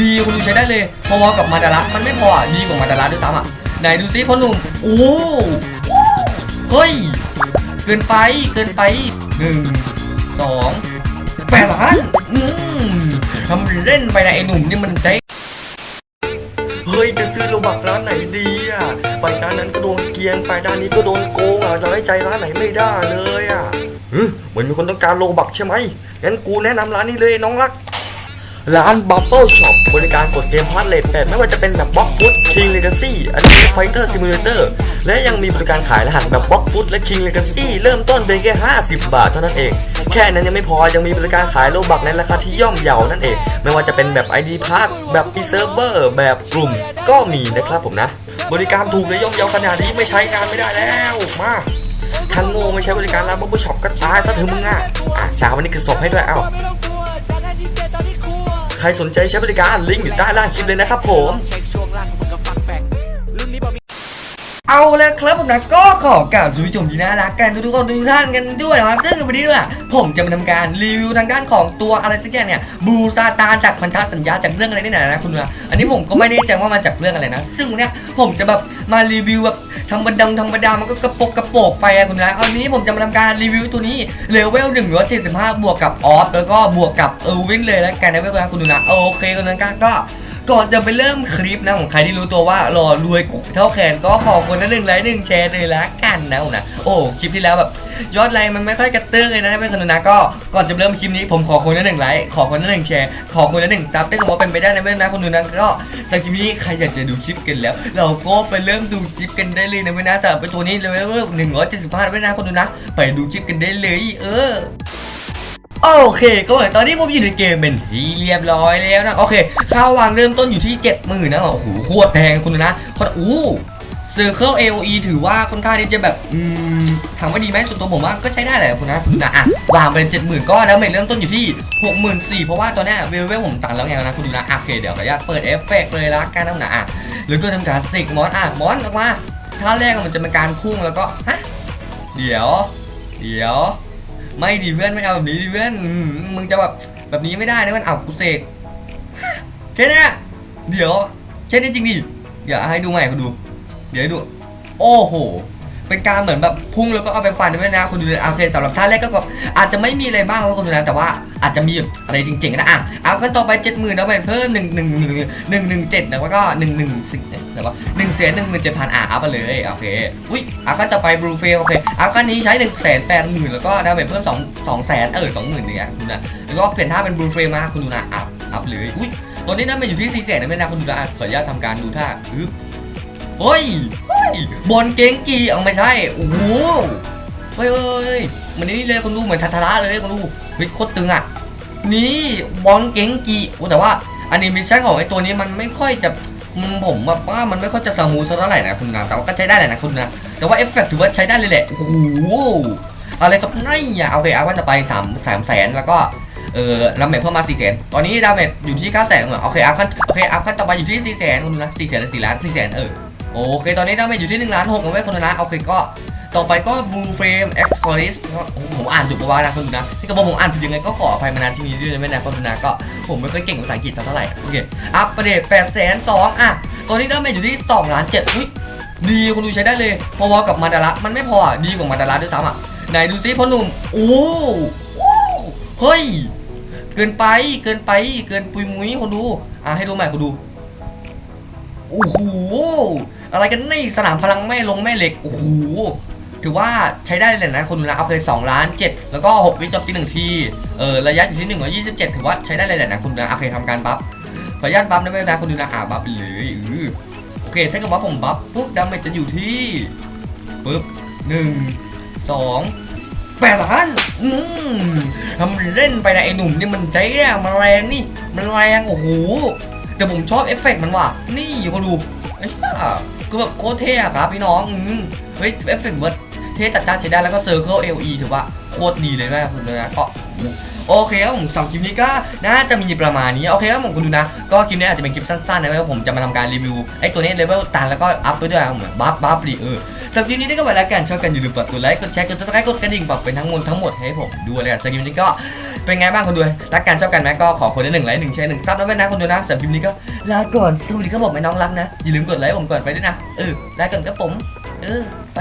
ดีคุณดูใช้ได้เลยพอๆกับมาดาระมันไม่พออะดีกว่ามาดาระด้วยซ้ำอะไหนดูซิพ่อหนุ่มโอ้เฮ้ยเกินไปเกินไปหนึ่งสองแปดล้านอืมทำเล่นไปนะไอ้หนุ่มนี่มันใจเฮ้ยจะซื้อโลบักร้านไหนดีอะไปร้านนั้นก็โดนเกียนไปด้านนี้ก็โดนโกงอะจะไว้ใจร้านไหนไม่ได้เลยอะเฮ้ยเหมือนมีคนต้องการโลบักใช่ไหมงั้นกูแนะนำร้านนี้เลยน้องรัก ร้าน Bubble Shop บริการกดเกมพาร์ทเลทแปดไม่ว่าจะเป็นแบบ Box Food King Legacy อันนี้ Fighter Simulator และยังมีบริการขายรหัสแบบ Box Food และ King Legacy เริ่มต้นเพียงแค่50 บาทเท่านั้นเอง แค่นั้นยังไม่พอยังมีบริการขายโลบักในราคาที่ย่อมเยานั่นเอง ไม่ว่าจะเป็นแบบ ID Pass แบบ e-server แบบกลุ่มก็มีนะครับผมนะ บริการถูกและย่อมเยาขนาดนี้ไม่ใช้งานไม่ได้แล้วมาทางโง่ไม่ใช้บริการร้าน Bubble Shop ก็ตายซะเถอะมึงอะอะช้าวันนี้คือศพให้ด้วยเอ้า ใครสนใจใช้บริการลิงก์อยู่ใต้ล่างคลิปเลยนะครับผม เอาแล้วครับผมนะก็ขอกล่าวสู่ผู้ชมที่น่ารักกันทุกๆคนทุกท่านกันด้วยนะครับซึ่งวันนี้เนี่ยผมจะมาทำการรีวิวทางด้านของตัวอะไรสักอย่างเนี่ยบูซาตานจากพันธสัญญาจากเรื่องอะไรนี่นะนะคุณนะอันนี้ผมก็ไม่แน่ใจว่ามาจากเรื่องอะไรนะ ซึ่งเนี่ยผมจะแบบมารีวิวแบบธรรมดาธรรมดามันก็กระปกกระโปกไปอะคุณนะอันนี้ผมจะมาทำการรีวิวตัวนี้เลเวล175บวกกับออฟแล้วก็บวกกับเออร์วินเลยแล้วกันนะเว้ยคุณดูนะโอเคคุณนะก็ ก่อนจะไปเริ่มคลิปนะของใครที่รู้ตัวว่ารอรวยกุเท่าแขนก็ขอคนละหนึ่งไลค์หนึ่งแชร์เลยละกันนะผมนะโอ้คลิปที่แล้วแบบยอดไลค์มันไม่ค่อยกระตื้องเลยนะเพื่อนคนนะก็ก่อนจะเริ่มคลิปนี้ผมขอคนละหนึ่งไลค์ขอคนละหนึ่งแชร์ขอคนละหนึ่งซับถ้าเกิดว่าเป็นไปได้นะเพื่อนนะคนดูนะก็สำหรับคลิปนี้ใครอยากจะดูคลิปกันแล้ว เราก็ไปเริ่มดูคลิปกันได้เลยนะเพื่อนนะสำหรับไปตัวนี้เลเวลหนึ่งร้อยเจ็ดสิบห้าเพื่อนนะคนดูนะ ไปดูคลิปกันได้เลย เออ โอเคก็เหมือนตอนนี้ผมอยู่ในเกมเป็นที่เรียบร้อยแล้วนะโอเคค่าวางเริ่มต้นอยู่ที่ 70,000นะโอ้โหโคตรแพงคุณนะคนอู้เซอร์เคิล AOE ถือว่าค่อนข้างที่จะแบบ อืมถามว่าดีไหมส่วนตัวผมว่าก็ใช้ได้แหละคุณนะคุณนะอะวางเป็น70,000ก็แล้วเมทเริ่มต้นอยู่ที่64,000เพราะว่าตอนนี้เวลเวลผมตันแล้วไงนะคุณดูนะโอเคเดี๋ยวขออนุญาตเปิดเอฟเฟกต์เลยละกันนะนะอะแล้วก็ทำการสิกมอนอะมอนออกมาท่าแรกมันจะเป็นการพุ่งแล้วก็ฮะเดี๋ยว เดี๋ยว ไม่ดีเพื่อนไม่เอาแบบนี้ดิเพื่อนอืมมึงจะแบบแบบนี้ไม่ได้นะมันเอากูเสกแค่เนี้ยเดี๋ยว เช่นนี้จริงดิอย่าให้ดูใหม่คุณดู เดี๋ยวให้ดู โอ้โห เป็นการเหมือนแบบพุ่งแล้วก็เอาไปฟันด้วยนะคุณดูเลยโอเคสำหรับท่าแรกก็แบบอาจจะไม่มีอะไรบ้างนะคุณดูนะแต่ว่าอาจจะมีอะไรจริงๆนะอะเอาขั้นต่อไปเจ็ดหมื่นแล้วไปเพิ่มหนึ่งหนึ่งหนึ่งหนึ่งหนึ่งเจ็ดแล้วก็หนึ่งหนึ่งสิบแต่ว่าหนึ่งแสนหนึ่งหมื่นเจ็ดพันอะเอาไปเลยโอเคอุ้ยเอาขั้นต่อไปบลูเฟลโอเคเอาขั้นนี้ใช้หนึ่งแสนแปดหมื่นแล้วก็ดาเมจเพิ่มสองสองแสนเออสองหมื่นเนี่ยคุณนะแล้วก็เปลี่ยนท่าเป็นบลูเฟลมาคุณดูนะอัพอัพเลยอุ้ยตอนนี้ดาเมจอยู่ที่สี่แสนนะไม่นะคุณดูนะอะขออนุญาตทำการดูท่าอึ๊บเฮ้ยเฮ้ย บอลเก่งกีเอาไม่ใช่โอ้โหเฮ้ยเฮ้ยมันนี่เลยคนดูเหมือนทัทระเลยคนดูเฮ้ยโคตรตึงอะนี่บอลเก่งกีโอ้แต่ว่าแอนิเมชันของไอ้ตัวนี้มันไม่ค่อยจะมันผมแบบว่ามันไม่ค่อยจะสมูทเท่าไหร่นะคุณนะแต่ว่าก็ใช้ได้แหละนะคุณนะแต่ว่าเอฟเฟกต์ถือว่าใช้ได้เลยแหละโอ้โหอะไรครับนี่อะโอเคเอาว่าจะไปสามสามแสนแล้วก็เออดาเมจเพิ่มมา4แสนตอนนี้ดาเมจอยู่ที่9แสนเหรอโอเคอัพขั้นโอเคอัพขั้นต่อไปอยู่ที่4แสนคุณดูนะ4แสนหรือ4ล้าน4แสนเออ โอเค ตอนนี้ดาเมจอยู่ที่1ล้าน6เอาไว้คนละนะโอเคก็ต่อไปก็ Blue Frame X c o r i s ผมอ่านถูกปะวะนะคุณนะที่กระบอกผมอ่านผิดยังไงก็ขออภัยมาณที่นี้ด้วยนะแม่นะคุณนะก็ผมไม่ค่อยเก่งภาษาอังกฤษสักเท่าไหร่โอเคอัปเดต8แสน2อะตอนนี้ดาเมจอยู่ที่2ล้าน7อุ้ยดีคุณดูใช้ได้เลยพอๆกับมาดาระมันไม่พออะดีกว่ามาดาระด้วยซ้ำอะไหนดูซิพ่อหนุ่มโอ้โหเฮ้ยเกินไปเกินไปเกินปุยมุ้ยคนดูอะให้ดูใหม่คนดู โอ้โหอะไรกันนี่สนามพลังแม่ลงแม่เหล็กโอ้โหถือว่าใช้ได้เลยนะคนดูนะเอาเคย2ล้าน7แล้วก็ 6 วิจบที่ 1 ทีเออระยะอยู่ที่1 27ถือว่าใช้ได้เลยแหละนะคุณดูนะโอาเคยทำการบัฟขออนุญาตบัฟนะเว้ยนะคนดูนะอ่าบัฟไปเลยอือโอเคถ้าเกิดว่าผมบัฟปุ๊บดาเมจจะอยู่ที่ปุ๊บหนึ่งสองแปดล้านอืมทำเล่นไปนะไอ้หนุ่มนี่มันใจแรงมันแรงนี่มันแรงโอ้โห แต่ผมชอบเอฟเฟกต์มันว่ะ นี่คนดูไอ้ห่าคือแบบโคตรเท่อะครับพี่น้องอืมเฮ้ยเอฟเฟกต์ว่าเท่จัดจ้านใช้ได้แล้วก็เซอร์เคิลเอลีถือว่าโคตรดีเลยนะคุณเลยนะก็โอเคครับผมสำหรับคลิปนี้ก็น่าจะมีประมาณนี้โอเคครับผมคุณดูนะ ก็คลิปนี้อาจจะเป็นคลิปสั้นๆนะครับผมจะมาทำการรีวิวไอ้ตัวนี้เลเวลตันแล้วก็อัพไปด้วยครับผมบัฟบัฟดีเออ สำหรับคลิปนี้ก็ไว้แล้วกันชอบกันอย่าลืมฝากตัวไลค์กดแชร์กดซับสไครต์กดกระดิ่งปรับเป็นทั้งมวลทั้งหมดให้ผมด้วยเลยกันสำหรับคลิปนี้ก็เป็นไงบ้างคนดูรักกันชอบกันไหมก็ขอคนละหนึ่งไลค์หนึ่งแชร์หนึ่งซับแล้วไว้นะคนดูนะสำหรับคลิปนี้ก็ลาก่อนสวัสดีครับผมไอ้น้องรักนะอย่าลืมกดไลค์ผมก่อนไปด้วยนะเออลาก่อนครับผม เออไป